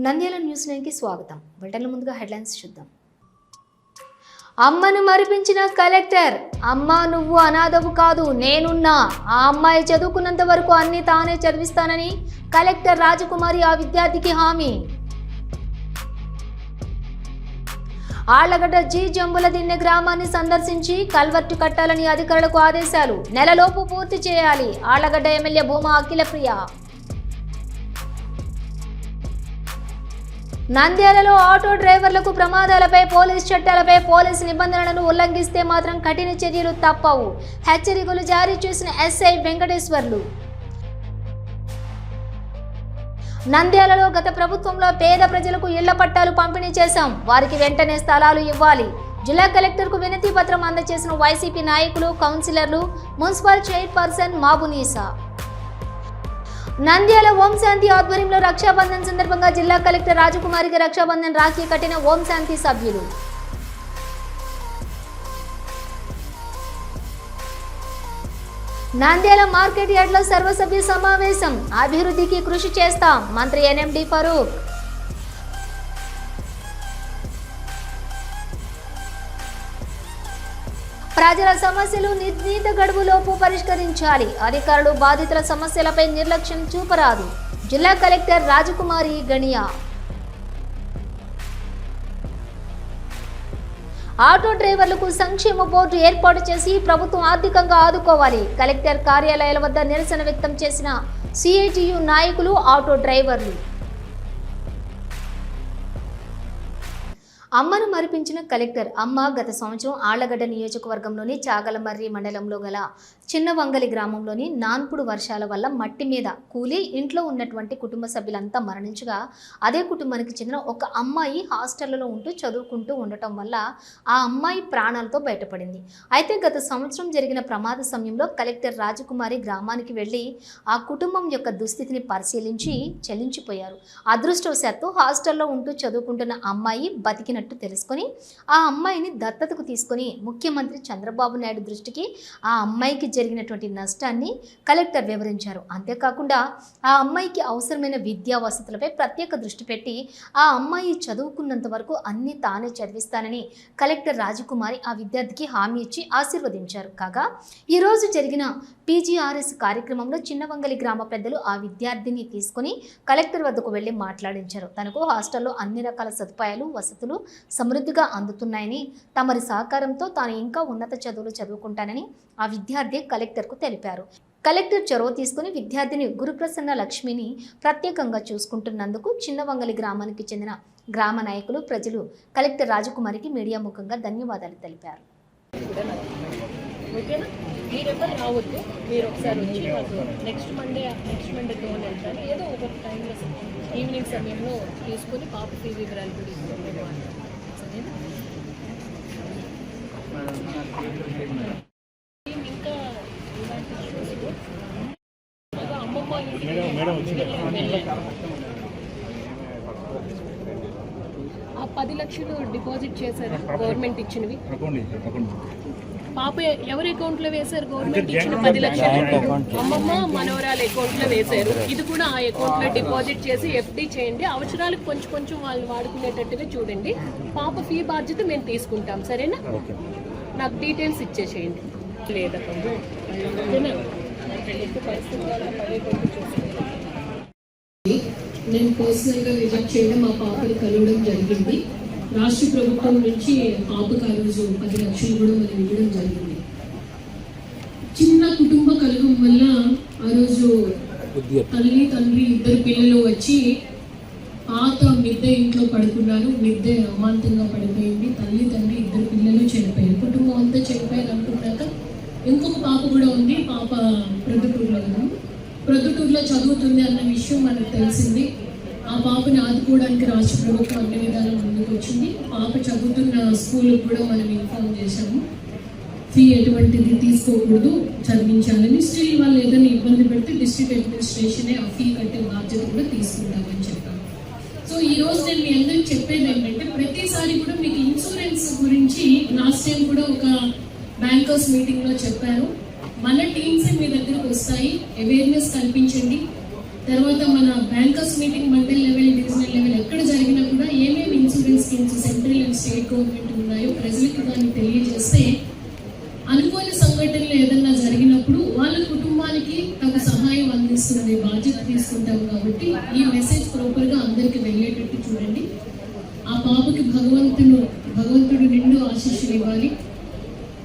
Nandyal news నైన్కి స్వాగతం. బులెటిన్ల ముందుగా హెడ్లైన్స్ చూద్దాం. అమ్మను మరిపించిన కలెక్టర్ అమ్మ నువ్వు అనాథవు కాదు నేనున్నా. ఆ అమ్మాయి చదువుకున్నంత వరకు అన్ని తానే చదివిస్తానని కలెక్టర్ రాజకుమారి ఆ విద్యార్థికి హామీ. ఆళ్ళగడ్డ జీ జంబుల దిన్నె గ్రామాన్ని సందర్శించి కల్వర్టు కట్టాలని అధికారులకు ఆదేశాలు. నెలలోపు పూర్తి చేయాలి. ఆళ్ళగడ్డ ఎమ్మెల్యే భూమా అఖిలప్రియ. నంద్యాలలో ఆటో డ్రైవర్లకు ప్రమాదాలపై పోలీస్ చట్టాలపై పోలీస్ నిబంధనలను ఉల్లంఘిస్తే మాత్రం కఠిన చర్యలు తప్పవు. హెచ్చరికలు జారీ చేసిన ఎస్ఐ వెంకటేశ్వర్లు. నంద్యాలలో గత ప్రభుత్వంలో పేద ప్రజలకు ఇళ్ళ పట్టాలు పంపిణీ చేశాం. వారికి వెంటనే స్థలాలు ఇవ్వాలి. జిల్లా కలెక్టర్కు వినతి పత్రం అందజేసిన వైసీపీ నాయకులు కౌన్సిలర్లు మున్సిపల్ చైర్పర్సన్ మాబునీసా. నంద్యాల ఓం శాంతి ఆధ్వర్యంలో రక్షాబంధన్ సందర్భంగా జిల్లా కలెక్టర్ రాజకుమారికి రక్షాబంధన్ రాఖీ కట్టిన ఓం శాంతి సభ్యులు. నంద్యాల మార్కెట్ యార్డ్లో సర్వసభ్య సమావేశం. అభివృద్ధికి కృషి చేస్తాం. మంత్రి ఎన్ఎండి ఫరూక్. ప్రజల సమస్యలు నిర్ణీత గడువులోపు పరిష్కరించాలి. అధికారులు బాధితుల సమస్యలపై నిర్లక్ష్యం చూపరాదు. జిల్లా కలెక్టర్ రాజకుమారి గణియా. ఆటో డ్రైవర్లకు సంక్షేమ బోర్డు ఏర్పాటు చేసి ప్రభుత్వం ఆర్థికంగా ఆదుకోవాలి. కలెక్టర్ కార్యాలయాల వద్ద నిరసన వ్యక్తం చేసిన సిఐటియు నాయకులు ఆటో డ్రైవర్లు. అమ్మను మరిపించిన కలెక్టర్ అమ్మ గత సంవత్సరం ఆళ్ళగడ్డ నియోజకవర్గంలోని చాగలమర్రి మండలంలో గల చిన్న వంగలి గ్రామంలోని నాన్పుడు వర్షాల వల్ల మట్టి మీద కూలి ఇంట్లో ఉన్నటువంటి కుటుంబ సభ్యులంతా మరణించగా అదే కుటుంబానికి చెందిన ఒక అమ్మాయి హాస్టల్లో ఉంటూ చదువుకుంటూ ఉండటం వల్ల ఆ అమ్మాయి ప్రాణాలతో బయటపడింది. అయితే గత సంవత్సరం జరిగిన ప్రమాద సమయంలో కలెక్టర్ రాజకుమారి గ్రామానికి వెళ్ళి ఆ కుటుంబం యొక్క దుస్థితిని పరిశీలించి చెల్లించిపోయారు. అదృష్టవశాత్తు హాస్టల్లో ఉంటూ చదువుకుంటున్న అమ్మాయి బతికిన బతికినట్టు తెలుసుకొని ఆ అమ్మాయిని దత్తతకు తీసుకొని ముఖ్యమంత్రి చంద్రబాబు నాయుడు దృష్టికి ఆ అమ్మాయికి జరిగినటువంటి నష్టాన్ని కలెక్టర్ వివరించారు. అంతేకాకుండా ఆ అమ్మాయికి అవసరమైన విద్యా వసతులపై ప్రత్యేక దృష్టి పెట్టి ఆ అమ్మాయి చదువుకున్నంత వరకు అన్ని తానే చదివిస్తానని కలెక్టర్ రాజకుమారి ఆ విద్యార్థికి హామీ ఇచ్చి ఆశీర్వదించారు. కాగా ఈరోజు జరిగిన పీజీఆర్ఎస్ కార్యక్రమంలో చిన్నవంగలి గ్రామ పెద్దలు ఆ విద్యార్థిని తీసుకుని కలెక్టర్ వద్దకు వెళ్ళి మాట్లాడించారు. తనకు హాస్టల్లో అన్ని రకాల సదుపాయాలు వసతులు సమృద్ధిగా అందుతున్నాయని తమరి సహకారంతో తాను ఇంకా ఉన్నత చదువులు చదువుకుంటానని ఆ విద్యార్థి కలెక్టర్కు తెలిపారు. కలెక్టర్ చొరవ తీసుకుని విద్యార్థిని గురుప్రసన్న లక్ష్మిని ప్రత్యేకంగా చూసుకుంటున్నందుకు చిన్నవంగలి గ్రామానికి చెందిన గ్రామ నాయకులు ప్రజలు కలెక్టర్ రాజకుమారికి మీడియా ముఖంగా ధన్యవాదాలు తెలిపారు. రావద్దు. మీరు ఒకసారి వచ్చి మాకు నెక్స్ట్ మండే నెక్స్ట్ మండే ఏదో ఒక టైంలో ఈవినింగ్ సమయంలో తీసుకుని పాప ఫీ వివరాలు కూడా ఇస్తాం మేము మాట్లాడతాం. సరేనా ఇంకా అమ్మమ్మ. ఆ పది లక్షలు డిపాజిట్ చేశారు గవర్నమెంట్ ఇచ్చినవి. పాప ఎవరి అకౌంట్లో వేశారు? గవర్నమెంట్ ఇచ్చిన పది లక్షలు. అమ్మమ్మ మనవరాల అకౌంట్లో వేశారు. ఇది కూడా ఆ అకౌంట్లో డిపాజిట్ చేసి ఎఫ్డి చేయండి. అవసరాలకు కొంచెం కొంచెం వాళ్ళు వాడుకునేటట్టుగా చూడండి. పాప ఫీ బాధ్యత మేము తీసుకుంటాం. సరేనా? నాకు డీటెయిల్స్ ఇచ్చేసేయండి లేదా ఓకేనా? ఎక్కువ పరిస్థితి వల్ల పడేటట్టు చూసుకోండి. నేను పర్సనల్గా విజిట్ చేయడం మా పాపని కలవడం జరిగింది రాష్ట్ర ప్రభుత్వం నుంచి పాపకు ఆ రోజు పది లక్షలు కూడా మనం ఇవ్వడం జరిగింది చిన్న కుటుంబ కలగం వల్ల ఆ రోజు తల్లి తండ్రి ఇద్దరు పిల్లలు వచ్చి పాత మిద్దె ఇంట్లో పడుకున్నారు మిద్దె అమాంతంగా పడిపోయింది తల్లి తండ్రి ఇద్దరు పిల్లలు చనిపోయారు. కుటుంబం అంతా చనిపోయారు అనుకున్నాక ఇంకొక పాప కూడా ఉంది పాప ప్రొద్దుటూరులో కదా ప్రొద్దుటూరులో చదువుతుంది అన్న విషయం మనకు తెలిసింది. ఆ పాపని ఆదుకోవడానికి రాష్ట్ర ప్రభుత్వం అన్ని విధాలు ముందుకు వచ్చింది. పాప చదువుతున్న స్కూల్ కూడా మనం ఇన్ఫార్మ్ చేశాము. ఫీ ఎటువంటిది తీసుకోకూడదు చదివించాలని. స్టిల్ వాళ్ళు ఏదైనా ఇబ్బంది పెడితే డిస్ట్రిక్ట్ అడ్మినిస్ట్రేషనే ఆ ఫీ కట్టే బాధ్యత కూడా తీసుకుంటామని చెప్పారు. సో ఈ రోజు నేను మీ అందరికి చెప్పేది ఏంటంటే ప్రతిసారి కూడా మీకు ఇన్సూరెన్స్ గురించి లాస్ట్ టైం కూడా ఒక బ్యాంకర్స్ మీటింగ్లో చెప్పాను. మన టీమ్స్ మీ దగ్గరకు వస్తాయి. అవేర్నెస్ కల్పించండి. తర్వాత మన bankers meeting mandal level divisional level ఎక్కడ జరిగినా కూడా ఏమేమి insurance schemes central and state government ఉన్నాయో ప్రజలకు దాన్ని తెలియజేస్తే కుటుంబానికి తగు సహాయం అందిస్తున్న బాధ్యత తీసుకుంటాం కాబట్టి ఈ మెసేజ్ ప్రాపర్గా అందరికి వెళ్ళేటట్టు చూడండి. ఆ పాపకి భగవంతుడు భగవంతుడు నిండు ఆశీస్సులు ఇవ్వాలి.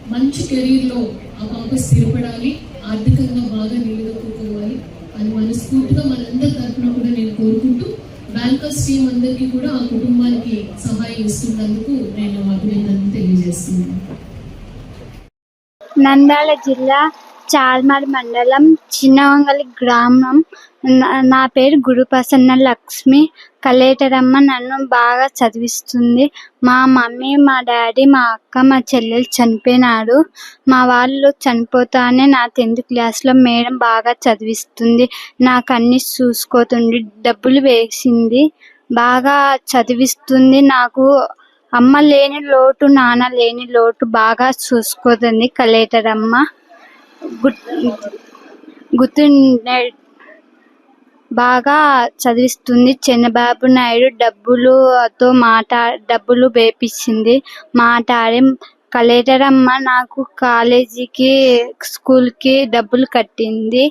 మంచి కెరీర్లో ఆ పాప స్థిరపడాలి. ఆర్థికంగా బాగా నిలదొక్కుకోవాలి. అని మనస్ఫూర్తిగా మనందరి తరఫున కూడా నేను కోరుకుంటూ బ్యాంకర్స్ టీం అందరికీ కూడా ఆ కుటుంబానికి సహాయం ఇస్తున్నందుకు నేను అభినందనలు తెలియజేస్తున్నాను. నంద్యాల జిల్లా చార్మార్ మండలం చిన్నవంగలి గ్రామం. నా- నా పేరు గురుప్రసన్న లక్ష్మి. కలేటరమ్మ నన్ను బాగా చదివిస్తుంది. మా మమ్మీ మా డాడీ మా అక్క మా చెల్లెలు చనిపోయినాడు మా వాళ్ళు చనిపోతానే నా టెన్త్ క్లాస్లో మేడం బాగా చదివిస్తుంది. నాకు అన్ని చూసుకోతుంది డబ్బులు వేసింది. బాగా చదివిస్తుంది. నాకు అమ్మ లేని లోటు నాన్న లేని లోటు బాగా చూసుకోతుంది కలేటరమ్మ. అమ్మ గుర్తు బాగా చదివిస్తుంది. చంద్రబాబు నాయుడు డబ్బులుతో మాటా డబ్బులు వేపించింది మాట్లాడి కలెక్టర్ అమ్మ నాకు కాలేజీకి స్కూల్కి డబ్బులు కట్టింది.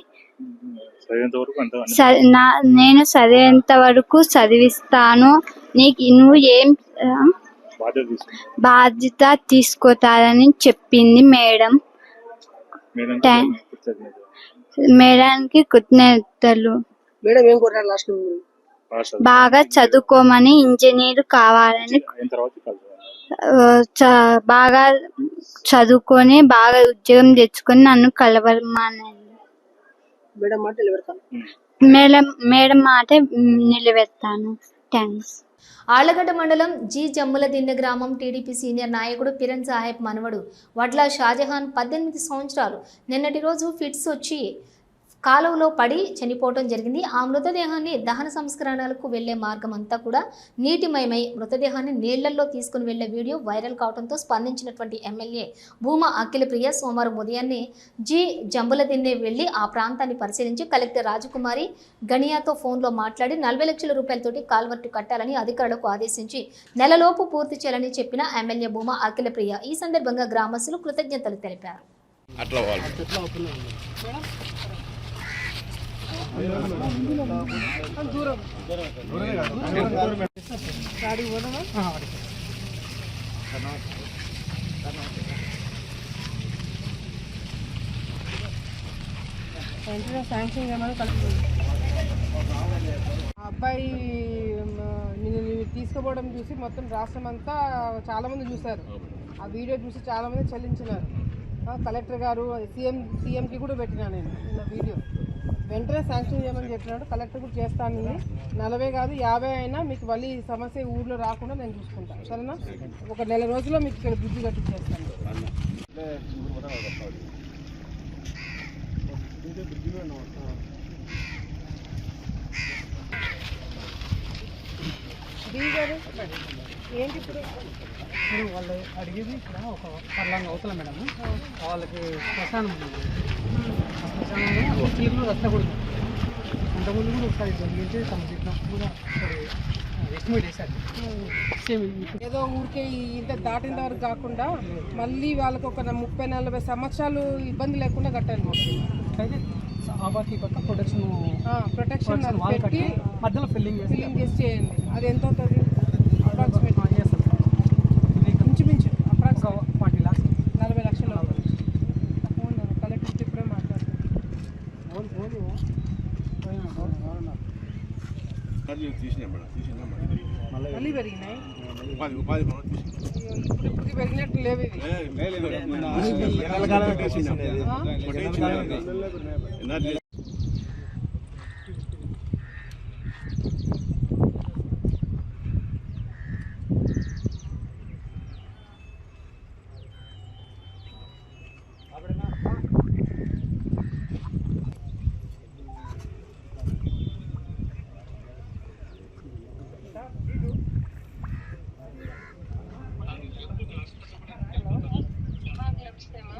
నా నేను చదివేంత వరకు చదివిస్తాను. నీకు నువ్వు ఏం బాధ్యత తీసుకోతారని చెప్పింది మేడం. మేడానికి కృతజ్ఞతలు. మేడం ఏం కోరారు లాస్ట్ భాష బాగా చదువుకోమని ఇంజనీర్ కావాలని బాగా చదువుకొని బాగా ఉద్యోగం తెచ్చుకొని నన్ను కలవమని. మేడం మాట నిలబెడతాను ఉమ్. మేడం మేడం మాట నిలబెడతాను. థ్యాంక్స్ ఆళ్ళగడ్డ మండలం జి జమ్ములదిన్నె గ్రామం టీడీపీ సీనియర్ నాయకుడు కిరణ్ సాహెబ్ మనవడు. వడ్ల షాజహాన్ పద్దెనిమిది సంవత్సరాలు. నిన్నటి రోజు ఫిట్స్ వచ్చి కాలువలో పడి చనిపోవటం జరిగింది ఆ మృతదేహాన్ని దహన సంస్కరణలకు వెళ్ళే మార్గం అంతా కూడా నీటిమయమై మృతదేహాన్ని నీళ్ళలో తీసుకుని వెళ్ళే వీడియో వైరల్ కావడంతో స్పందించినటువంటి ఎమ్మెల్యే భూమా అఖిలప్రియ సోమవారం ఉదయాన్నే జి జంబులదిన్నె వెళ్ళి ఆ ప్రాంతాన్ని పరిశీలించి కలెక్టర్ రాజకుమారి గణియాతో ఫోన్లో మాట్లాడి నలభై లక్షల రూపాయలతోటి కాల్వర్టు కట్టాలని అధికారులకు ఆదేశించి నెలలోపు పూర్తి చేయాలని చెప్పిన ఎమ్మెల్యే భూమా అఖిలప్రియ ఈ సందర్భంగా గ్రామస్తులు కృతజ్ఞతలు తెలిపారు శాంక్షన్ ఏమైనా కలుపుతుంది అబ్బాయి నిన్ను తీసుకుపోవడం చూసి మొత్తం రాష్ట్రం అంతా చాలామంది చూశారు. ఆ వీడియో చూసి చాలామంది చెల్లించినారు కలెక్టర్ గారు సీఎం సీఎంకి కూడా పెట్టినా నేను వీడియో. వెంటనే శాంక్షన్ చేయమని చెప్పినాడు. కలెక్టర్ కూడా చేస్తాను నలభై కాదు యాభై అయినా మీకు మళ్ళీ ఈ సమస్య ఊర్లో రాకుండా నేను చూసుకుంటాను సరేనా? ఒక నెల రోజుల్లో మీకు ఇక్కడ బ్రిడ్జి కట్టించేస్తాను. చేస్తాను ఏంటి ఇప్పుడు? వాళ్ళు అడిగేది ఇక్కడ ఒక పర్లాంగ్ అవుతుంది మేడం. వాళ్ళకి శ్మశానం రచ్చకూడదు అంతకుముందు కూడా ఒకసారి జరిగింటే తమ జీతం కూడా ఒకసారి ఎస్టిమేట్ చేశారు సేమ్ ఏదో ఊరికే ఇంత దాటిన వరకు కాకుండా మళ్ళీ వాళ్ళకి ఒక ముప్పై నలభై సంవత్సరాలు ఇబ్బంది లేకుండా కట్టాలి అయితే పక్క ప్రొటెక్షన్ ప్రొటెక్షన్ పెట్టి మధ్యలో ఫిల్లింగ్ ఫిల్లింగ్ చేసి చేయండి. అది ఎంత అవుతుంది అప్రాక్సిమేట్ ఆ, చేస్తాం ఇది ఇంచుమించు ఒక అప్రాక్సిమేట్ ఫార్టీ లాక్స్ నలభై లక్షలు అవుతుంది కలెక్టర్ ఇప్పుడే మాట్లాడుతుంది మళ్ళీ పెరిగినాయి. ఇప్పుడు ఇప్పుడు పెరిగినట్టు లేవు ఇవి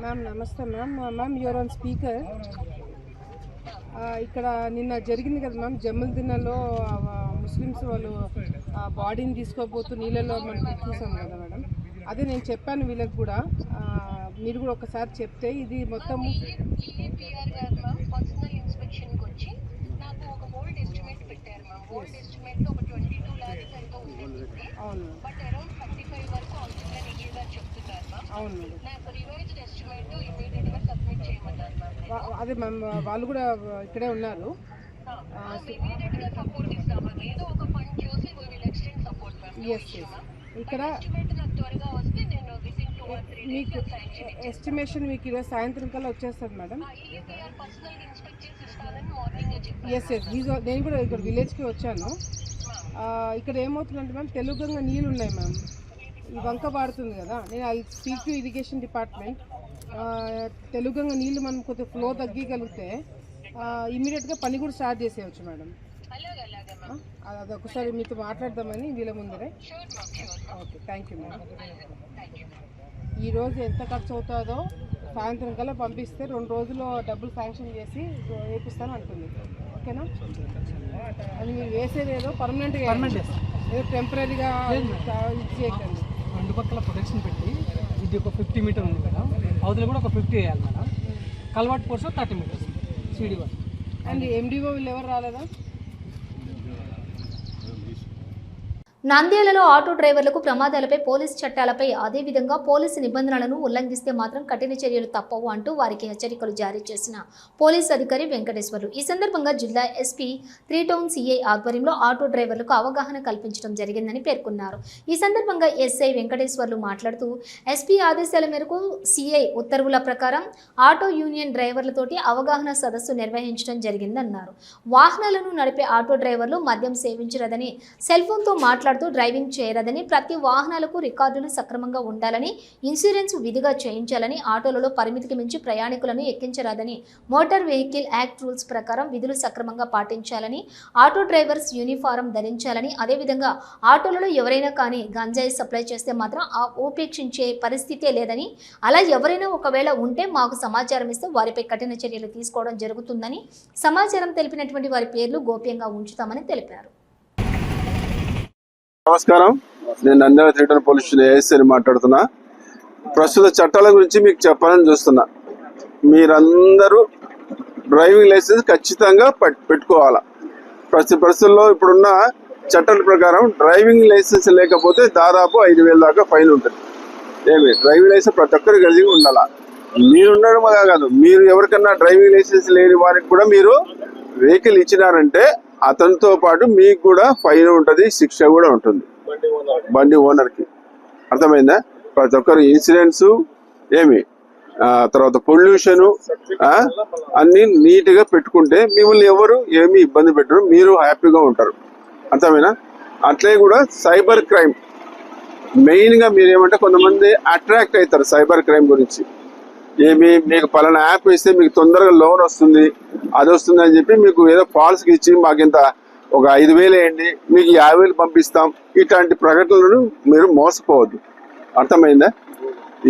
మ్యామ్ నమస్తే ma'am. Ma'am you're on speaker ఇక్కడ నిన్న జరిగింది కదా మ్యామ్ జమ్మల్ దిన్నలో ముస్లిమ్స్ వాళ్ళు బాడీని తీసుకోపోతూ నీళ్ళలో మనం చూసాం కదా మేడం. అదే నేను చెప్పాను వీళ్ళకి కూడా. మీరు కూడా ఒకసారి చెప్తే ఇది ఉంది అవును. బట్ అరౌండ్ థర్టీ ఫైవ్ వరకు అవుతుందని నిఖిల్ గారు చెప్తున్నారు మ్యామ్ అవును మేడం నాకు రివైజ్డ్ ఎస్టిమేట్ ఇమీడియట్గా సబ్మిట్ చేయమన్నారు మ్యామ్ వా- అదే మ్యామ్ వాళ్ళు కూడా ఇక్కడే ఉన్నారు. ఎస్ ఎస్ ఇక్కడ మీకు ఎస్టిమేషన్ మీకు ఈరోజు సాయంత్రం కల్లా వచ్చేస్తుంది మేడం. ఎస్ ఎస్ నేను కూడా ఇక్కడ విలేజ్కి వచ్చాను. ఇక్కడ ఏమవుతుందంటే మ్యామ్ తెలుగుగా నీళ్ళు ఉన్నాయి మ్యామ్. ఈ వంక పాడుతుంది కదా. నేను I speak to irrigation department తెలుగుగా నీళ్ళు మనం కొద్దిగా ఫ్లో తగ్గగలిగితే ఇమీడియట్గా పని కూడా స్టార్ట్ చేసేయచ్చు మేడం. అది ఒకసారి మీతో మాట్లాడదామని వీళ్ళ ముందరే. Okay thank you madam. Thank you ఈ రోజు ఎంత ఖర్చు అవుతుందో సాయంత్రం కల్లా పంపిస్తే రెండు రోజుల్లో డబ్బులు శాంక్షన్ చేసి వేపిస్తాను అంటుంది. ఓకేనా? అది మీరు వేసేది ఏదో పర్మనెంట్ Permanent. చేస్తాం. ఏదో టెంపరీగా ఇది చేయకండి రెండు పక్కల ప్రొటెక్షన్ పెట్టి ఇది ఒక ఫిఫ్టీ మీటర్ ఉంది మేడం. అవతల కూడా ఒక ఫిఫ్టీ వేయాలి madam. Culvert portion thirty metres. CD one and MDO వీళ్ళు ఎవరు రాలేదా? నంద్యాలలో ఆటో డ్రైవర్లకు ప్రమాదాలపై పోలీస్ చట్టాలపై అదేవిధంగా పోలీసు నిబంధనలను ఉల్లంఘిస్తే మాత్రం కఠిన చర్యలు తప్పవు అంటూ వారికి హెచ్చరికలు జారీ చేసిన పోలీస్ అధికారి వెంకటేశ్వర్లు. ఈ సందర్భంగా జిల్లా ఎస్పీ త్రీ టౌన్ సిఐ ఆధ్వర్యంలో ఆటో డ్రైవర్లకు అవగాహన కల్పించడం జరిగిందని పేర్కొన్నారు. ఈ సందర్భంగా ఎస్ఐ వెంకటేశ్వర్లు మాట్లాడుతూ ఎస్పీ ఆదేశాల మేరకు సిఐ ఉత్తర్వుల ప్రకారం ఆటో యూనియన్ డ్రైవర్లతోటి అవగాహన సదస్సు నిర్వహించడం జరిగిందన్నారు. వాహనాలను నడిపే ఆటో డ్రైవర్లు మద్యం సేవించరదని సెల్ ఫోన్తో మాట్లాడుతూ డ్రైవింగ్ చేయరాదని ప్రతి వాహనాలకు రికార్డులు సక్రమంగా ఉండాలని ఇన్సూరెన్స్ విధిగా చేయించాలని ఆటోలలో పరిమితికి మించి ప్రయాణికులను ఎక్కించరాదని మోటార్ వెహికల్ యాక్ట్ రూల్స్ ప్రకారం విధులు సక్రమంగా పాటించాలని ఆటో డ్రైవర్స్ యూనిఫారం ధరించాలని అదేవిధంగా ఆటోలలో ఎవరైనా కానీ గంజాయి సప్లై చేస్తే మాత్రం ఉపేక్షించే పరిస్థితే లేదని అలా ఎవరైనా ఒకవేళ ఉంటే మాకు సమాచారం ఇస్తే వారిపై కఠిన చర్యలు తీసుకోవడం జరుగుతుందని సమాచారం తెలిపినటువంటి వారి పేర్లు గోప్యంగా ఉంచుతామని తెలిపారు. నమస్కారం. నేను నంద్యాల థియేటర్ పోలీస్ స్టేషన్ ఏఎస్ఐని మాట్లాడుతున్నా. ప్రస్తుత చట్టాల గురించి మీకు చెప్పాలని చూస్తున్నా. మీరందరూ డ్రైవింగ్ లైసెన్స్ ఖచ్చితంగా పట్- పెట్టుకోవాలా. ప్రతి పరిస్థితుల్లో ఇప్పుడున్న చట్టాల ప్రకారం డ్రైవింగ్ లైసెన్స్ లేకపోతే దాదాపు ఐదు వేల దాకా ఫైన్ ఉంటుంది. ఏమి డ్రైవింగ్ లైసెన్స్ ప్రతి ఒక్కరు కలిగి ఉండాలా? మీరు ఉండడం కాదు మీరు ఎవరికన్నా డ్రైవింగ్ లైసెన్స్ లేని వారికి కూడా మీరు వెహికల్ ఇచ్చినారంటే అతనితో పాటు మీకు కూడా ఫైన్ ఉంటుంది శిక్ష కూడా ఉంటుంది. బండి ఓనర్కి. అర్థమైందా? ప్రతి ఒక్కరు ఇన్సూరెన్స్ ఏమి? తర్వాత పొల్యూషన్ అన్ని నీట్గా పెట్టుకుంటే మిమ్మల్ని ఎవరు ఏమి ఇబ్బంది పెట్టరు మీరు హ్యాపీగా ఉంటారు. అర్థమైనా అట్లే కూడా సైబర్ క్రైమ్. మెయిన్గా మీరు ఏమంటే కొంతమంది అట్రాక్ట్ అవుతారు సైబర్ క్రైమ్ గురించి. ఏమి మీకు పలానా యాప్ ఇస్తే మీకు తొందరగా లోన్ వస్తుంది అది వస్తుంది అని చెప్పి మీకు ఏదో ఫాల్స్ ఇచ్చి మాకు ఇంత ఒక ఐదు వేలు వేయండి మీకు యాభై వేలు పంపిస్తాం. ఇట్లాంటి ప్రకటనలను మీరు మోసపోవద్దు. అర్థమైందా?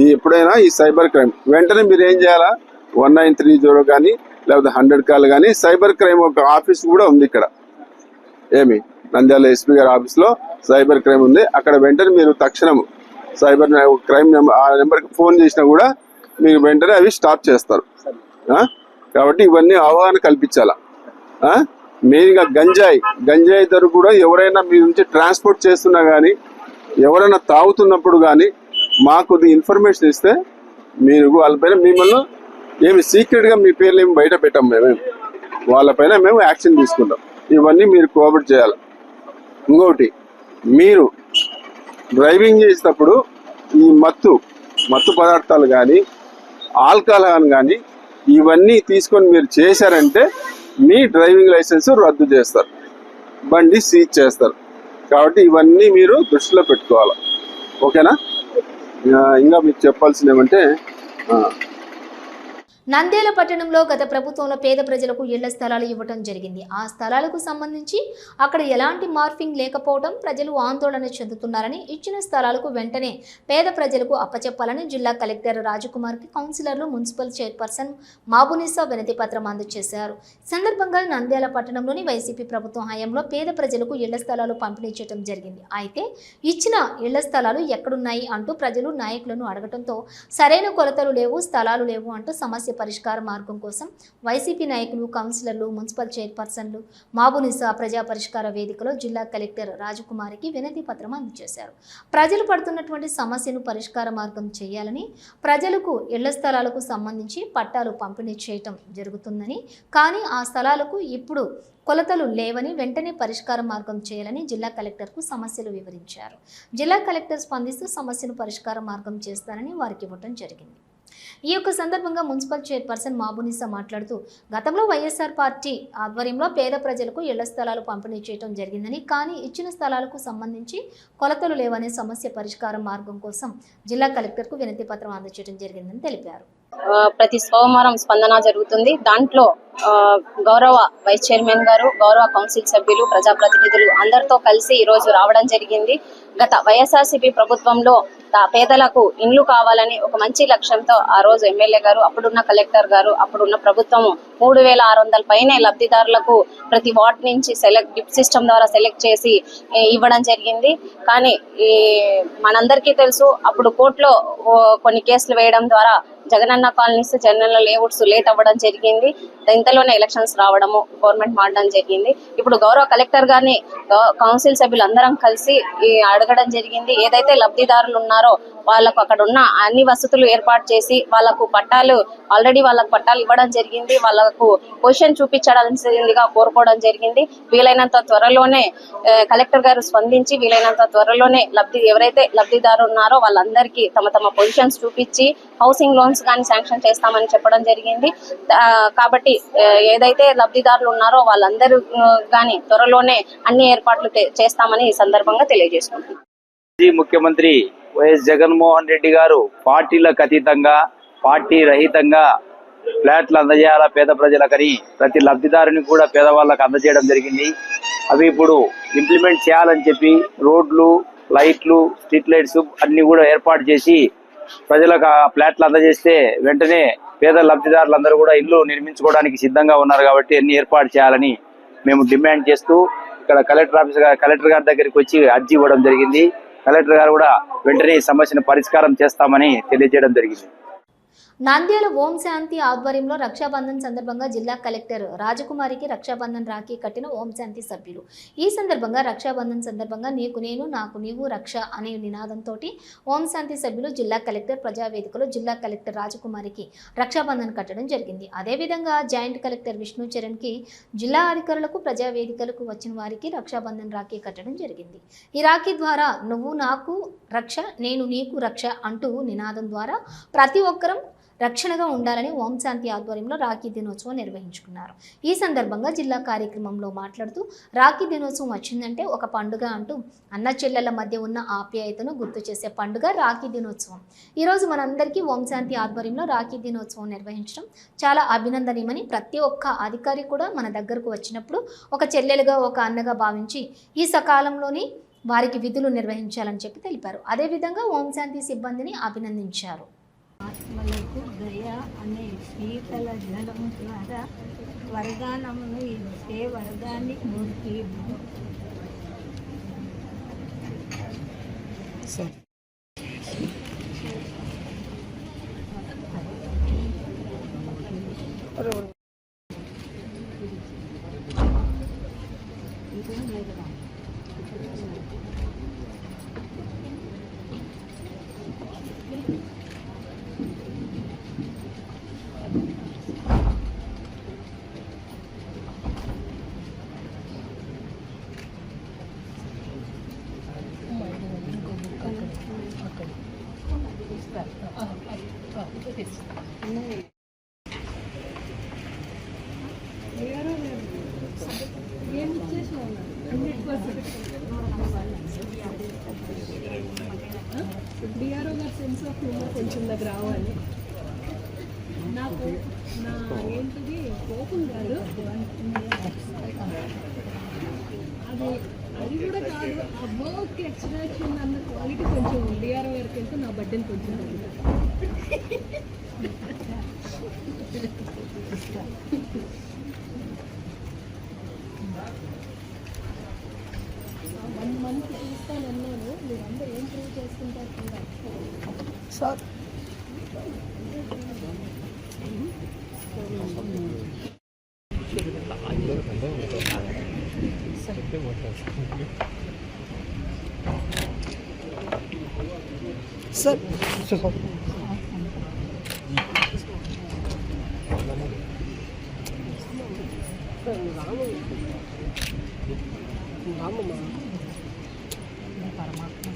ఈ ఎప్పుడైనా ఈ సైబర్ క్రైమ్. వెంటనే మీరు ఏం చేయాలా? వన్ నైన్ త్రీ జీరో కానీ లేకపోతే హండ్రెడ్ కాల్ కానీ సైబర్ క్రైమ్ ఒక ఆఫీస్ కూడా ఉంది ఇక్కడ. ఏమి? నంద్యాల ఎస్పీ గారి ఆఫీస్లో సైబర్ క్రైమ్ ఉంది. అక్కడ వెంటనే మీరు తక్షణం సైబర్ క్రైమ్ నెంబర్ ఆ నెంబర్కి ఫోన్ చేసినా కూడా మీకు వెంటనే అవి స్టాప్ చేస్తారు. కాబట్టి ఇవన్నీ అవగాహన కల్పించాలా? మెయిన్గా గంజాయి. గంజాయి ధర కూడా ఎవరైనా మీ నుంచి ట్రాన్స్పోర్ట్ చేస్తున్నా కానీ ఎవరైనా తాగుతున్నప్పుడు కానీ మాకు ఇన్ఫర్మేషన్ ఇస్తే మీరు వాళ్ళపైన మిమ్మల్ని ఏమి సీక్రెట్గా మీ పేర్లు ఏమి బయట పెట్టాం మేము. వాళ్ళపైన మేము యాక్షన్ తీసుకుంటాం. ఇవన్నీ మీరు కోఆపరేట్ చేయాలి? ఇంకొకటి మీరు డ్రైవింగ్ చేసేటప్పుడు ఈ మత్తు మత్తు పదార్థాలు కానీ ఆల్కహాల్ కానీ ఇవన్నీ తీసుకొని మీరు చేశారంటే మీ డ్రైవింగ్ లైసెన్స్ రద్దు చేస్తారు. బండి సీజ్ చేస్తారు. కాబట్టి ఇవన్నీ మీరు దృష్టిలో పెట్టుకోవాలి. ఓకేనా? ఇంకా మీకు చెప్పాల్సింది ఏమంటే నంద్యాల పట్టణంలో గత ప్రభుత్వంలో పేద ప్రజలకు ఇళ్ళ స్థలాలు ఇవ్వటం జరిగింది. ఆ స్థలాలకు సంబంధించి అక్కడ ఎలాంటి మార్ఫింగ్ లేకపోవడం ప్రజలు ఆందోళన చెందుతున్నారని ఇచ్చిన స్థలాలకు వెంటనే పేద ప్రజలకు అప్పచెప్పాలని జిల్లా కలెక్టర్ రాజకుమార్కి కౌన్సిలర్లు మున్సిపల్ చైర్పర్సన్ మాబునిసా వినతి పత్రం అందజేశారు. సందర్భంగా నంద్యాల పట్టణంలోని వైసీపీ ప్రభుత్వం హయాంలో పేద ప్రజలకు ఇళ్ళ స్థలాలు పంపిణీ చేయడం జరిగింది. అయితే ఇచ్చిన ఇళ్ళ స్థలాలు ఎక్కడున్నాయి అంటూ ప్రజలు నాయకులను అడగటంతో సరైన కొలతలు లేవు స్థలాలు లేవు అంటూ సమస్య పరిష్కార మార్గం కోసం వైసీపీ నాయకులు కౌన్సిలర్లు మున్సిపల్ చైర్పర్సన్లు మాబునిసా ప్రజా పరిష్కార వేదికలో జిల్లా కలెక్టర్ రాజకుమారికి వినతి పత్రం అందజేశారు ప్రజలు పడుతున్నటువంటి సమస్యను పరిష్కార మార్గం చేయాలని ప్రజలకు ఇళ్ళ స్థలాలకు సంబంధించి పట్టాలు పంపిణీ చేయటం జరుగుతుందని కానీ ఆ స్థలాలకు ఇప్పుడు కొలతలు లేవని వెంటనే పరిష్కార మార్గం చేయాలని జిల్లా కలెక్టర్కు సమస్యలు వివరించారు. జిల్లా కలెక్టర్ స్పందిస్తూ సమస్యను పరిష్కార మార్గం చేస్తానని వారికి ఇవ్వటం జరిగింది. ఈ యొక్క సందర్భంగా మున్సిపల్ చైర్పర్సన్ మాబునిసా మాట్లాడుతూ గతంలో వైఎస్ఆర్ పార్టీ ఆధ్వర్యంలో పేద ప్రజలకు ఇళ్ళ స్థలాలు పంపిణీ చేయడం జరిగిందని కానీ ఇచ్చిన స్థలాలకు సంబంధించి కొలతలు లేవనే సమస్య పరిష్కారం మార్గం కోసం జిల్లా కలెక్టర్కు వినతి పత్రం అందజేయడం జరిగిందని తెలిపారు. ప్రతి సోమవారం స్పందన జరుగుతుంది. దాంట్లో గౌరవ వైస్ చైర్మన్ గారు గౌరవ కౌన్సిల్ సభ్యులు ప్రజాప్రతినిధులు అందరితో కలిసి ఈ రోజు రావడం జరిగింది. గత వైఎస్ఆర్సీపీ ప్రభుత్వంలో పేదలకు ఇండ్లు కావాలని ఒక మంచి లక్ష్యంతో ఆ రోజు ఎమ్మెల్యే గారు అప్పుడున్న కలెక్టర్ గారు అప్పుడున్న ప్రభుత్వం మూడు వేల ఆరు వందల పైనే లబ్ధిదారులకు ప్రతి వార్డ్ నుంచి సెలెక్ట్ గిఫ్ట్ సిస్టమ్ ద్వారా సెలెక్ట్ చేసి ఇవ్వడం జరిగింది. కానీ ఈ మనందరికీ తెలుసు అప్పుడు కోర్టులో కొన్ని కేసులు వేయడం ద్వారా Jagananna colonies Jagananna layouts late అవ్వడం జరిగింది. ఇంతలోనే ఎలక్షన్స్ రావడము గవర్నమెంట్ మారడం జరిగింది. ఇప్పుడు గౌరవ కలెక్టర్ గారిని కౌన్సిల్ సభ్యులు అందరం కలిసి అడగడం జరిగింది. ఏదైతే లబ్ధిదారులు ఉన్నారో వాళ్ళకు అక్కడ ఉన్న అన్ని వసతులు ఏర్పాటు చేసి వాళ్ళకు పట్టాలు ఆల్రెడీ వాళ్ళకు పట్టాలు ఇవ్వడం జరిగింది. వాళ్ళకు పొజిషన్ చూపించడాల్సిందిగా కోరుకోవడం జరిగింది. వీలైనంత త్వరలోనే కలెక్టర్ గారు స్పందించి వీలైనంత త్వరలోనే లబ్ధి ఎవరైతే లబ్ధిదారు ఉన్నారో వాళ్ళందరికీ తమ తమ పొజిషన్స్ చూపించి హౌసింగ్ లోన్స్ కానీ శాంక్షన్ చేస్తామని చెప్పడం జరిగింది. కాబట్టి ఏదైతే లబ్ధిదారులు ఉన్నారో వాళ్ళందరూ కానీ త్వరలోనే అన్ని ఏర్పాట్లు చేస్తామని ఈ సందర్భంగా తెలియజేసుకుంటున్నాను ముఖ్యమంత్రి వైఎస్ జగన్మోహన్ రెడ్డి గారు పార్టీలకు అతీతంగా పార్టీ రహితంగా ఫ్లాట్లు అందజేయాలా పేద ప్రజలకని ప్రతి లబ్ధిదారుని కూడా పేదవాళ్ళకి అందజేయడం జరిగింది. అవి ఇప్పుడు ఇంప్లిమెంట్ చేయాలని చెప్పి రోడ్లు లైట్లు స్ట్రీట్ లైట్స్ అన్ని కూడా ఏర్పాటు చేసి ప్రజలకు ఆ ఫ్లాట్లు అందజేస్తే వెంటనే పేద లబ్ధిదారులందరూ కూడా ఇల్లు నిర్మించుకోవడానికి సిద్ధంగా ఉన్నారు కాబట్టి అన్ని ఏర్పాటు చేయాలని మేము డిమాండ్ చేస్తూ ఇక్కడ కలెక్టర్ ఆఫీస్ కలెక్టర్ గారి దగ్గరికి వచ్చి అర్జీ ఇవ్వడం జరిగింది. కలెక్టర్ గారు కూడా వెంటనే ఈ సమస్యను పరిష్కారం చేస్తామని తెలియజేయడం జరిగింది. నంద్యాల ఓం శాంతి ఆధ్వర్యంలో రక్షాబంధన్ సందర్భంగా జిల్లా కలెక్టర్ రాజకుమారికి రక్షాబంధన్ రాఖీ కట్టిన ఓం శాంతి సభ్యులు. ఈ సందర్భంగా రక్షాబంధన్ సందర్భంగా నీకు నేను నాకు నీవు రక్ష అనే నినాదంతో ఓం శాంతి సభ్యులు జిల్లా కలెక్టర్ ప్రజావేదికలో జిల్లా కలెక్టర్ రాజకుమారికి రక్షాబంధన్ కట్టడం జరిగింది. అదేవిధంగా జాయింట్ కలెక్టర్ విష్ణు చరణ్కి జిల్లా అధికారులకు ప్రజావేదికలకు వచ్చిన వారికి రక్షాబంధన్ రాఖీ కట్టడం జరిగింది. ఈ రాఖీ ద్వారా నువ్వు నాకు రక్ష నేను నీకు రక్ష అంటూ నినాదం ద్వారా ప్రతి ఒక్కరం రక్షణగా ఉండాలని ఓం శాంతి ఆధ్వర్యంలో రాఖీ దినోత్సవం నిర్వహించుకున్నారు. ఈ సందర్భంగా జిల్లా కార్యక్రమంలో మాట్లాడుతూ రాఖీ దినోత్సవం వచ్చిందంటే ఒక పండుగ అంటూ అన్న చెల్లెల మధ్య ఉన్న ఆప్యాయతను గుర్తు చేసే పండుగ రాఖీ దినోత్సవం. ఈరోజు మనందరికీ ఓం శాంతి ఆధ్వర్యంలో రాఖీ దినోత్సవం నిర్వహించడం చాలా అభినందనీయమని ప్రతి ఒక్క అధికారి కూడా మన దగ్గరకు వచ్చినప్పుడు ఒక చెల్లెలుగా ఒక అన్నగా భావించి ఈ సకాలంలోని వారికి విధులు నిర్వహించాలని చెప్పి తెలిపారు. అదేవిధంగా ఓం శాంతి సిబ్బందిని అభినందించారు. ఆత్మలకు దయ అనే శీతల జలం ద్వారా వరదానమును ఇచ్చే వరదాన్ని మూర్తి. డిఆర్ఓ గారి సెన్స్ ఆఫ్ హ్యూమర్ కొంచెం నాకు రావాలి నాకు నా ఏంటిది కోపం కాదు అది అది కూడా కాదు. ఆ వర్క్ ఎక్స్ట్రాక్షన్ అన్న క్వాలిటీ కొంచెం డిఆర్ఓ గారికి వెళ్తే నా బడ్డని కొంచెం తగ్గుతుంది. వన్ మంత్ చూస్తానన్నాను మీరందరూ ఏం ప్రూవ్ చేసుకుంటారు చూడాలి sir sir madam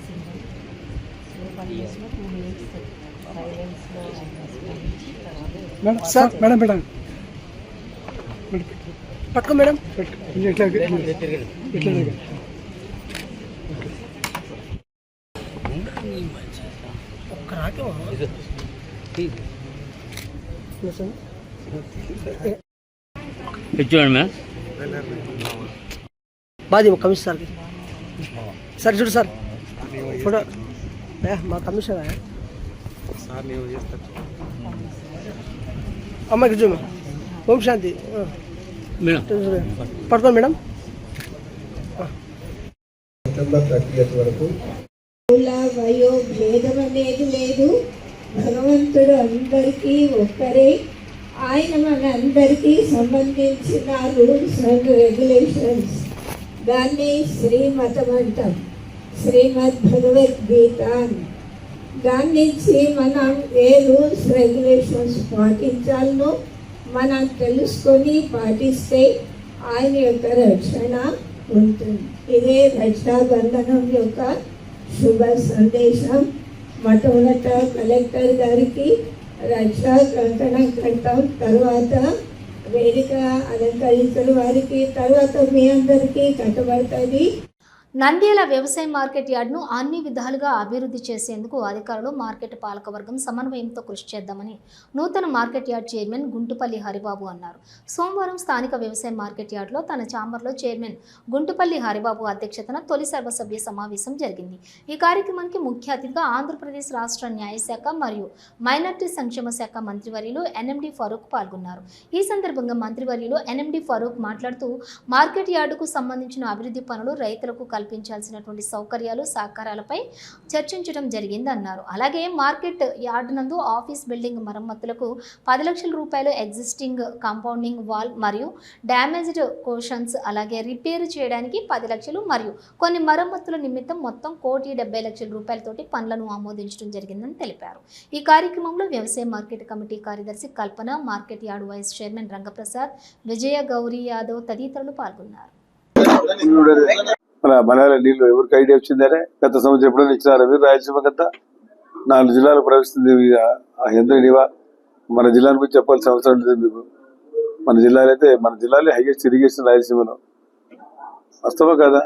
sir madam madam పట్టుకో మేడం ఇట్లా ఇట్లా ఒక్క రాకేమో చూడండి బాది సార్ చూడు సార్. ఫోటో. మా కమిషన్ అమ్మాయికి చూడు. ఓం శాంతి. పడుకోండి మేడం. కుల వయో భేదం అనేది లేదు. భగవంతుడు అందరికీ ఒక్కరే. ఆయన మన అందరికీ సంబంధించిన రూల్స్ అండ్ రెగ్యులేషన్స్. దాన్ని శ్రీమతం అంటాం శ్రీమద్ భగవద్గీత దాని నుంచి మనం ఏ రూల్స్ రెగ్యులేషన్స్ పాటించాలనో మనం తెలుసుకొని పాటిస్తే ఆయన యొక్క రక్షణ ఉంటుంది. ఇదే రక్షాబంధనం యొక్క శుభ సందేశం. మొట్టమొదట కలెక్టర్ గారికి రక్షా కంకణం కడతాం. తర్వాత వేదిక అలంకరించిన వారికి తర్వాత మీ అందరికీ కట్టబడుతుంది. నంద్యాల వ్యవసాయ మార్కెట్ యార్డ్ను అన్ని విధాలుగా అభివృద్ధి చేసేందుకు అధికారులు మార్కెట్ పాలకవర్గం సమన్వయంతో కృషి చేద్దామని నూతన market yard chairman Guntupalli Haribabu అన్నారు. సోమవారం స్థానిక వ్యవసాయ మార్కెట్ యార్డ్లో తన ఛాంబర్లో చైర్మన్ గుంటుపల్లి హరిబాబు అధ్యక్షతన తొలి సర్వసభ్య సమావేశం జరిగింది. ఈ కార్యక్రమానికి ముఖ్య అతిథిగా ఆంధ్రప్రదేశ్ రాష్ట్ర న్యాయశాఖ మరియు మైనార్టీ సంక్షేమ శాఖ మంత్రివర్యులు ఎన్ఎండి ఫరూక్ పాల్గొన్నారు. ఈ సందర్భంగా మంత్రివర్యులు ఎన్ఎండి ఫరూక్ మాట్లాడుతూ మార్కెట్ యార్డుకు సంబంధించిన అభివృద్ధి పనులు రైతులకు కల్పించాల్సినటువంటి సౌకర్యాలు సహకారాలపై చర్చించడం జరిగిందన్నారు. అలాగే మార్కెట్ యార్డ్ నందు ఆఫీస్ బిల్డింగ్ మరమ్మతులకు పది లక్షల రూపాయలు ఎగ్జిస్టింగ్ కాంపౌండింగ్ వాల్ మరియు డ్యామేజ్డ్ కోషన్స్ అలాగే రిపేర్ చేయడానికి పది లక్షలు మరియు కొన్ని మరమ్మతుల నిమిత్తం మొత్తం కోటి డెబ్బై లక్షల రూపాయలతోటి పనులను ఆమోదించడం జరిగిందని తెలిపారు. ఈ కార్యక్రమంలో వ్యవసాయ మార్కెట్ కమిటీ కార్యదర్శి Kalpana market yard vice chairman Rangaprasad Vijaya Gauri Yadav తదితరులు పాల్గొన్నారు. మన మలయాళ నీళ్ళు ఎవరికి ఐడియా వచ్చిందనే గత సంవత్సరం ఎప్పుడైనా ఇచ్చినారా మీరు? రాయలసీమ గత నాలుగు జిల్లాలు ప్రవేశిస్తుంది ఎందుకు నీవా. మన జిల్లాను గురించి చెప్పాల్సిన అవసరం లేదు మీకు. మన జిల్లాలైతే అయితే మన జిల్లాలో హైయెస్ట్ ఇరిగేషన్ రాయలసీమలో. వాస్తవం కదా?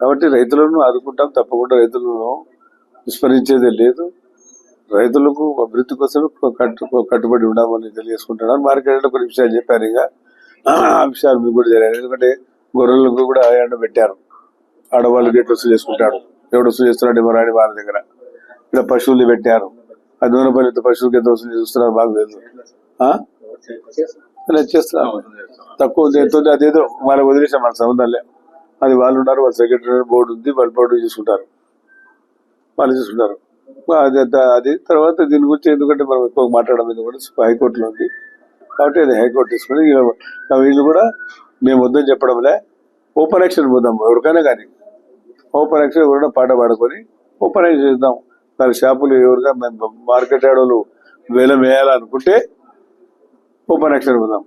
కాబట్టి రైతులను ఆదుకుంటాం తప్పకుండా రైతులను విస్మరించేది లేదు. రైతులకు అభివృద్ధి కోసం కట్టు కట్టుబడి ఉండమని తెలియజేసుకుంటున్నాను. మార్కెట్లో కొన్ని విషయాలు చెప్పారు ఇక. ఆ విషయాలు మీకు కూడా జరిగాయి ఎందుకంటే గొర్రెలకు కూడా ఎండ పెట్టారు. ఆడవాళ్ళు గేట్ వసూలు చేసుకుంటాడు? ఎవడు వసూలు చేస్తున్నాడు? మరాడి వాళ్ళ దగ్గర. ఇక్కడ పశువులు పెట్టారు. అదనపల్లి పశువులకి ఎంత వసూలు చూస్తున్నారు బాగా లేదు ఇలా చేస్తున్నారు. తక్కువ ఉంది, అదేదో వాళ్ళకి వదిలేసాం మన సంబంధాలే అది వాళ్ళు ఉన్నారు వాళ్ళ సెక్రటరీ బోర్డు ఉంది వాళ్ళు బోర్డు చూసుకుంటారు. వాళ్ళు చూసుకుంటారు. అది అది తర్వాత దీని గురించి ఎందుకంటే మనం ఎక్కువ మాట్లాడడం ఎందుకంటే హైకోర్టులో ఉంది. కాబట్టి అది హైకోర్టు తీసుకుని వీళ్ళు కూడా మేము వద్దని చెప్పడంలే. ఓపెన్ యాక్షన్ పోదాం ఎవరికైనా కానీ. ఓపెన్ యాక్షన్ ఎవరైనా పాట పాడుకొని ఓపెన్ యాక్షన్ చేద్దాం. దాని షాపులు ఎవరుగా మేము మార్కెట్ ఆడవాళ్ళు వేలం వేయాలనుకుంటే ఓపెన్ యాక్షన్ పోదాం.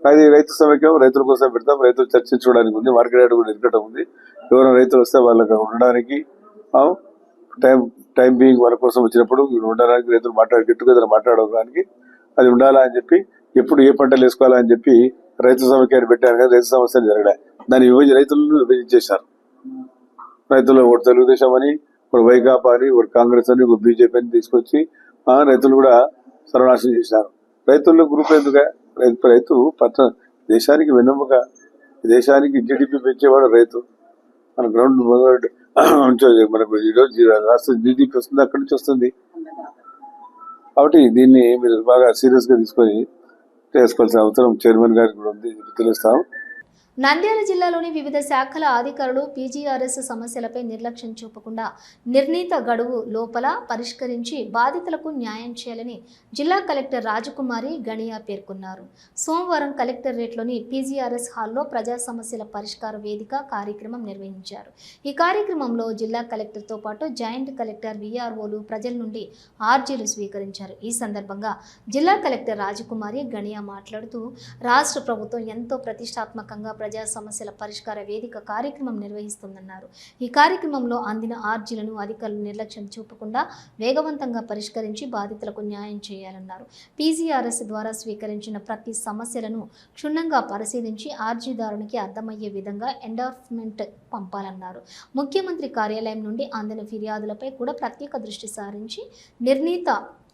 అది రైతు సమైక్యం రైతుల కోసం పెడతాం. రైతులు చర్చించుకోవడానికి ఉంది మార్కెట్ ఆడ కూడా ఇరకటం ఉంది. ఎవరైనా రైతులు వస్తే వాళ్ళకి ఉండడానికి టైం టైం బీయింగ్ వాళ్ళ కోసం వచ్చినప్పుడు ఉండడానికి రైతులు మాట్లాడి గెట్టుకు మాట్లాడడానికి అది ఉండాలా అని చెప్పి ఎప్పుడు ఏ పంటలు వేసుకోవాలా అని చెప్పి రైతు సమైక్యాన్ని పెట్టారు కానీ రైతు సమస్యలు జరగలే. దాన్ని విభజన రైతులను విభజించేశారు. రైతులు ఒకటి తెలుగుదేశం అని ఒకటి వైకాపా అని ఒకటి కాంగ్రెస్ అని ఒక బీజేపీ అని తీసుకొచ్చి రైతులు కూడా సర్వనాశనం చేశారు. రైతుల గ్రూప్ ఎందుక? రైతు రైతు పట్ట దేశానికి వెన్నెముక. దేశానికి జీడిపి పెంచేవాడు రైతు. మన గ్రౌండ్ మనకు ఈరోజు రాష్ట్ర జీడిపి వస్తుంది అక్కడి నుంచి వస్తుంది. కాబట్టి దీన్ని మీరు బాగా సీరియస్గా తీసుకొని చేసుకోవాల్సిన అవసరం చైర్మన్ గారికి కూడా ఉంది. తెలుస్తాం. నంద్యాల జిల్లాలోని వివిధ శాఖల అధికారులు పీజీఆర్ఎస్ సమస్యలపై నిర్లక్ష్యం చూపకుండా నిర్ణీత గడువు లోపల పరిష్కరించి బాధితులకు న్యాయం చేయాలని జిల్లా కలెక్టర్ రాజకుమారి గణియా పేర్కొన్నారు. సోమవారం కలెక్టరేట్లోని పీజీఆర్ఎస్ హాల్లో ప్రజా సమస్యల పరిష్కార వేదిక కార్యక్రమం నిర్వహించారు. ఈ కార్యక్రమంలో జిల్లా కలెక్టర్తో పాటు జాయింట్ కలెక్టర్ విఆర్ఓలు ప్రజల నుండి ఆర్జీలు స్వీకరించారు. ఈ సందర్భంగా జిల్లా కలెక్టర్ రాజకుమారి గణియా మాట్లాడుతూ రాష్ట్ర ప్రభుత్వం ఎంతో ప్రతిష్టాత్మకంగా ప్రజా సమస్యల పరిష్కార వేదిక కార్యక్రమం నిర్వహిస్తుందన్నారు. ఈ కార్యక్రమంలో అందిన ఆర్జీలను అధికారులు నిర్లక్ష్యం చూపకుండా వేగవంతంగా పరిష్కరించి బాధితులకు న్యాయం చేయాలన్నారు. పీజీఆర్ఎస్ ద్వారా స్వీకరించిన ప్రతి సమస్యలను క్షుణ్ణంగా పరిశీలించి ఆర్జీదారునికి అర్థమయ్యే విధంగా ఎండార్స్మెంట్ పంపాలన్నారు. ముఖ్యమంత్రి కార్యాలయం నుండి అందిన ఫిర్యాదులపై కూడా ప్రత్యేక దృష్టి సారించి నిర్ణీత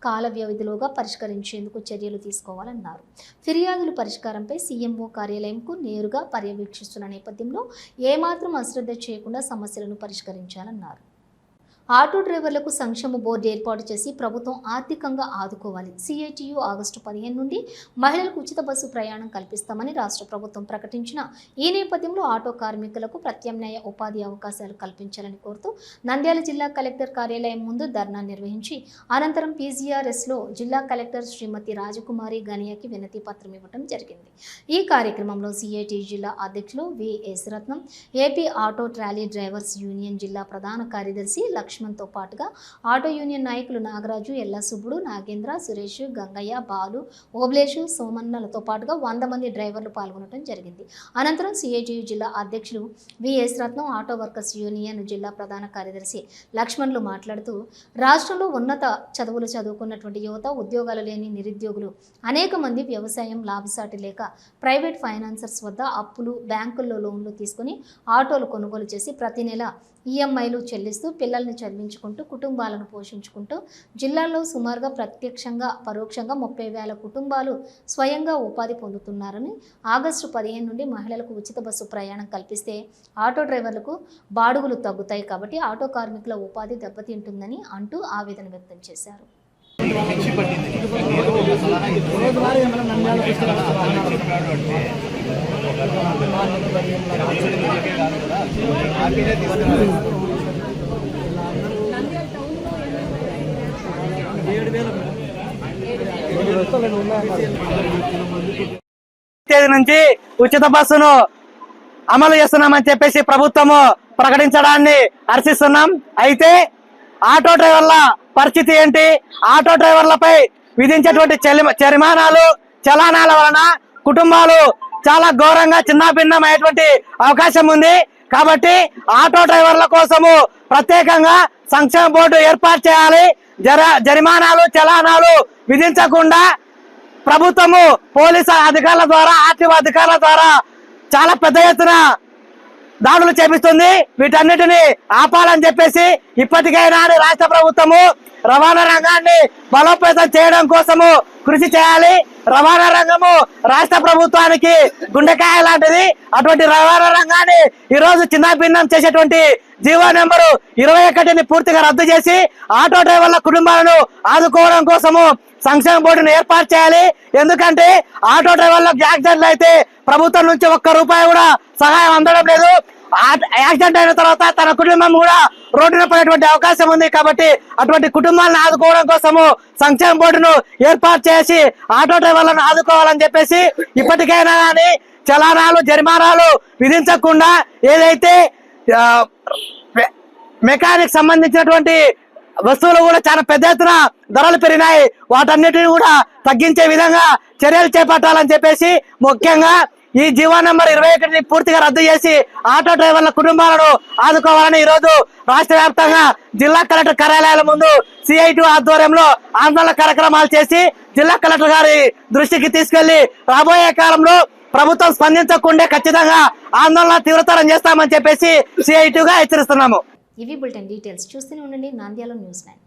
కాల వ్యవధిలోగా పరిష్కరించేందుకు చర్యలు తీసుకోవాలన్నారు. ఫిర్యాదుల పరిష్కారంపై సీఎంఓ కార్యాలయంకు నేరుగా పర్యవేక్షిస్తున్న నేపథ్యంలో ఏమాత్రం అశ్రద్ధ చేయకుండా సమస్యలను పరిష్కరించాలన్నారు. ఆటో డ్రైవర్లకు సంక్షేమ బోర్డు ఏర్పాటు చేసి ప్రభుత్వం ఆర్థికంగా ఆదుకోవాలి. సిఐటియు ఆగస్టు పదిహేను నుండి మహిళలకు ఉచిత బస్సు ప్రయాణం కల్పిస్తామని రాష్ట్ర ప్రభుత్వం ప్రకటించిన ఈ నేపథ్యంలో ఆటో కార్మికులకు ప్రత్యామ్నాయ ఉపాధి అవకాశాలు కల్పించాలని కోరుతూ నంద్యాల జిల్లా కలెక్టర్ కార్యాలయం ముందు ధర్నా నిర్వహించి అనంతరం పీజీఆర్ఎస్లో జిల్లా కలెక్టర్ శ్రీమతి రాజకుమారి గనియాకి వినతి పత్రం ఇవ్వడం జరిగింది. ఈ కార్యక్రమంలో సిఐటి జిల్లా అధ్యక్షులు VS Ratnam AP auto trolley drivers union జిల్లా ప్రధాన కార్యదర్శి లక్ష్మణ్తో పాటుగా ఆటో యూనియన్ నాయకులు నాగరాజు ఎల్లసుబ్బుడు నాగేంద్ర సురేష్ గంగయ్య బాలు ఓబ్లేషు సోమన్నలతో పాటుగా వంద మంది డ్రైవర్లు పాల్గొనడం జరిగింది. అనంతరం సిఐటియు జిల్లా అధ్యక్షులు VS Ratnam auto workers union జిల్లా ప్రధాన కార్యదర్శి లక్ష్మణ్లు మాట్లాడుతూ రాష్ట్రంలో ఉన్నత చదువులు చదువుకున్నటువంటి యువత ఉద్యోగాలు లేని నిరుద్యోగులు అనేక మంది వ్యవసాయం లాభసాటి లేక ప్రైవేట్ ఫైనాన్సర్స్ వద్ద అప్పులు బ్యాంకుల్లో లోన్లు తీసుకుని ఆటోలు కొనుగోలు చేసి ప్రతి నెల ఈఎంఐలు చెల్లిస్తూ పిల్లల్ని చదివించుకుంటూ కుటుంబాలను పోషించుకుంటూ జిల్లాలో సుమారుగా ప్రత్యక్షంగా పరోక్షంగా ముప్పై వేల కుటుంబాలు స్వయంగా ఉపాధి పొందుతున్నారని ఆగస్టు పదిహేను నుండి మహిళలకు ఉచిత బస్సు ప్రయాణం కల్పిస్తే ఆటో డ్రైవర్లకు బాడుగులు తగ్గుతాయి కాబట్టి ఆటో కార్మికుల ఉపాధి దెబ్బతింటుందని అంటూ ఆవేదన వ్యక్తం చేశారు. తేదీ నుంచి ఉచిత బస్సును అమలు చేస్తున్నామని చెప్పేసి ప్రభుత్వము ప్రకటించడాన్ని హర్షిస్తున్నాం. అయితే ఆటో డ్రైవర్ల పరిస్థితి ఏంటి? ఆటో డ్రైవర్లపై విధించేటువంటి జరిమానాలు చలానాల వలన కుటుంబాలు చాలా ఘోరంగా చిన్నాభిన్నమైనటువంటి అవకాశం ఉంది. కాబట్టి ఆటో డ్రైవర్ల కోసము ప్రత్యేకంగా సంక్షేమ బోర్డు ఏర్పాటు చేయాలి. జర జరిమానాలు చలానాలు విధించకుండా ప్రభుత్వము పోలీసు అధికారుల ద్వారా ఆర్టీఓ అధికారుల ద్వారా చాలా పెద్ద ఎత్తున దాడులు చేపిస్తుంది. వీటన్నిటిని ఆపాలని చెప్పేసి ఇప్పటికైనా రాష్ట్ర ప్రభుత్వము రవాణా రంగాన్ని బలోపేతం చేయడం కోసము కృషి చేయాలి. రవాణా రంగము రాష్ట్ర ప్రభుత్వానికి గుండెకాయ లాంటిది. అటువంటి రవాణా రంగాన్ని ఈ రోజు చిన్న భిన్నం చేసేటువంటి జీవో నెంబరు ఇరవై ఒకటిని పూర్తిగా రద్దు చేసి ఆటో డ్రైవర్ల కుటుంబాలను ఆదుకోవడం కోసము సంక్షేమ బోర్డును ఏర్పాటు చేయాలి. ఎందుకంటే ఆటో డ్రైవర్లకు యాక్సిడెంట్లు అయితే ప్రభుత్వం నుంచి ఒక్క రూపాయి కూడా సహాయం అందడం లేదు. ఆ- యాక్సిడెంట్ అయిన తర్వాత తన కుటుంబం కూడా రోడ్డున పడేటువంటి అవకాశం ఉంది కాబట్టి అటువంటి కుటుంబాలను ఆదుకోవడం కోసము సంక్షేమ బోర్డును ఏర్పాటు చేసి ఆటో డ్రైవర్లను ఆదుకోవాలని చెప్పేసి ఇప్పటికైనా కానీ చలానాలు జరిమానాలు విధించకుండా ఏదైతే మెకానిక్ సంబంధించినటువంటి వస్తువులు కూడా చాలా పెద్ద ఎత్తున ధరలు పెరిగినాయి. వాటన్నిటిని కూడా తగ్గించే విధంగా చర్యలు చేపట్టాలని చెప్పేసి ముఖ్యంగా ఈ జీవో నెంబర్ ఇరవై ఒకటిని పూర్తిగా రద్దు చేసి ఆటో డ్రైవర్ల కుటుంబాలను ఆదుకోవాలని ఈ రోజు రాష్ట్ర వ్యాప్తంగా జిల్లా కలెక్టర్ కార్యాలయాల ముందు సిఐటి ఆధ్వర్యంలో ఆందోళన కార్యక్రమాలు చేసి జిల్లా కలెక్టర్ గారి దృష్టికి తీసుకెళ్ళి రాబోయే కాలంలో ప్రభుత్వం స్పందించకుండా ఖచ్చితంగా ఆందోళన తీవ్రతరం చేస్తామని చెప్పేసి సిఐటిగా హెచ్చరిస్తున్నాము. ఇవి బులెటిన్ డీటెయిల్స్. చూస్తూనే ఉండండి. Nandyal news nine.